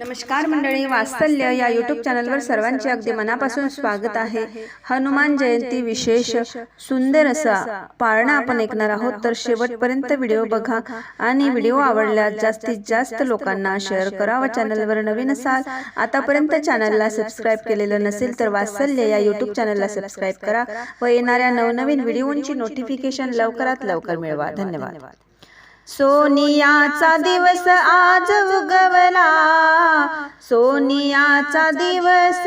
नमस्कार मंडळी वात्सल्य या यूट्यूब चॅनलवर सर्वांचे अगदी मनापासून स्वागत आहे. हनुमान जयंती विशेष सुंदर असा. पाळणा आपण ऐकणार आहोत तर शेवटपर्यंत व्हिडिओ बघा आणि व्हिडिओ आवडल्यास जास्तीत जास्त लोकांना शेअर करा व चॅनलवर नवीन असाल आतापर्यंत चॅनलला सबस्क्राईब केलेलं नसेल तर वात्सल्य या यूट्यूब चॅनलला सबस्क्राईब करा व येणाऱ्या नवनवीन व्हिडिओंची नोटिफिकेशन लवकरात लवकर मिळवा. धन्यवाद. सोनियाचा दिवस आज उगवला. सोनियाचा दिवस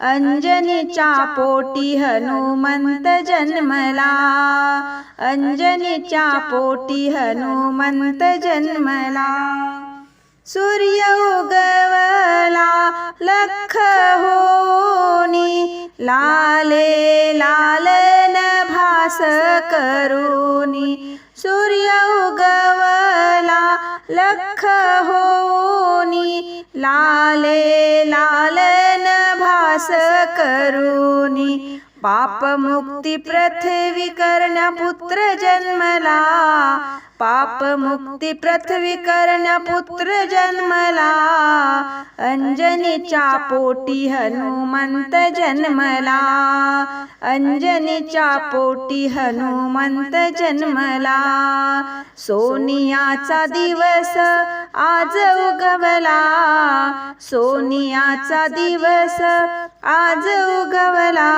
अंजनीच्या पोटी हनुमंत जन्मला. अंजनीच्या पोटी हनुमंत जन्मला. सूर्य उगवला लख होनी लाले लालन भास करुनी. सूर्य उगवला लख होनी लाले लाल पाप मुक्ती पृथ्वी कर्ण पुत्र जन्मला. पाप मुक्ती पृथ्वी कर्ण पुत्र जन्मला अंजनीच्या पोटी हनुमंत जन्मला अंजनीच्या पोटी हनुमंत जन्मला. सोनियाचा दिवस आज उगवला सोनियाचा दिवस आज उगवला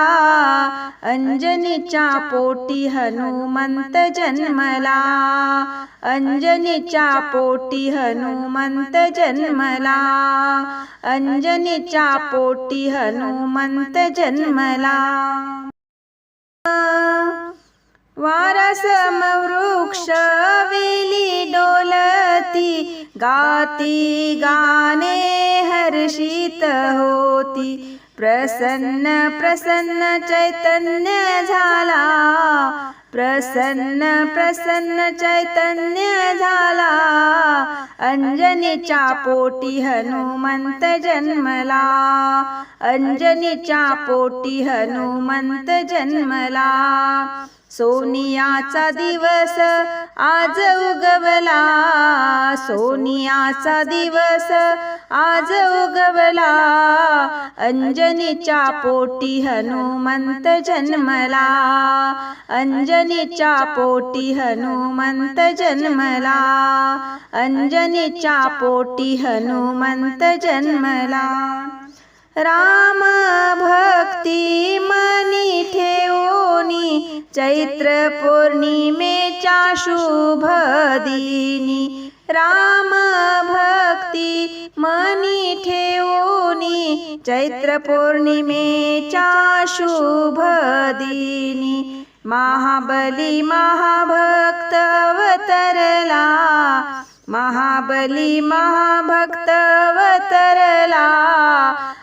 अंजनीच्या पोटी हनुमंत जन्मला. अंजनीच्या पोटी हनुमंत जन्मला. अंजनीच्या पोटी हनुमंत जन्मला. वारस वृक्ष वेली डोलती. गाती गाणे हर्षित होती. प्रसन्न प्रसन्न चैतन्य झाला. प्रसन्न प्रसन्न चैतन्य झाला. अंजनीच्या पोटी हनुमंत जन्मला. अंजनीच्या पोटी हनुमंत जन्मला. सोनियाचा दिवस आज उगवला. सोनियाचा दिवस आज उगवला. अंजनीच्या पोटी हनुमंत जन्मला. अंजनीच्या पोटी हनुमंत जन्मला. अंजनीच्या पोटी हनुमंत जन्मला. राम भक्ती मनी ठेवोनी चैत्र पौर्णिमेच्या शुभ दिनी. राम भक्ती मनी ठेवोनी चैत्र पौर्णिमेच्या शुभ दिनी. महाबली महाभक्त अवतरला महाबली महाभक्त अवतरला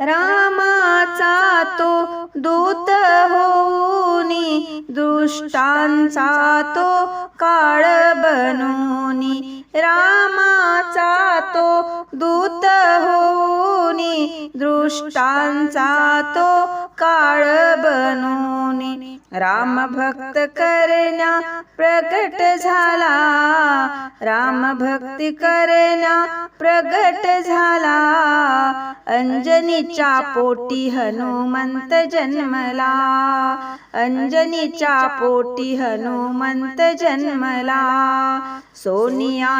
रामाचा तो दूत होनी दुष्टांचा तो काळ बनोनी रामाचा तो दूत होऊनी दृष्टांचा तो काळ बनूनी. राम भक्त करण्या प्रगट झाला राम भक्ती करण्या प्रगट झाला. अंजनीच्या पोटी हनुमंत जन्मला अंजनीच्या पोटी हनुमंत जन्मला. सोनिया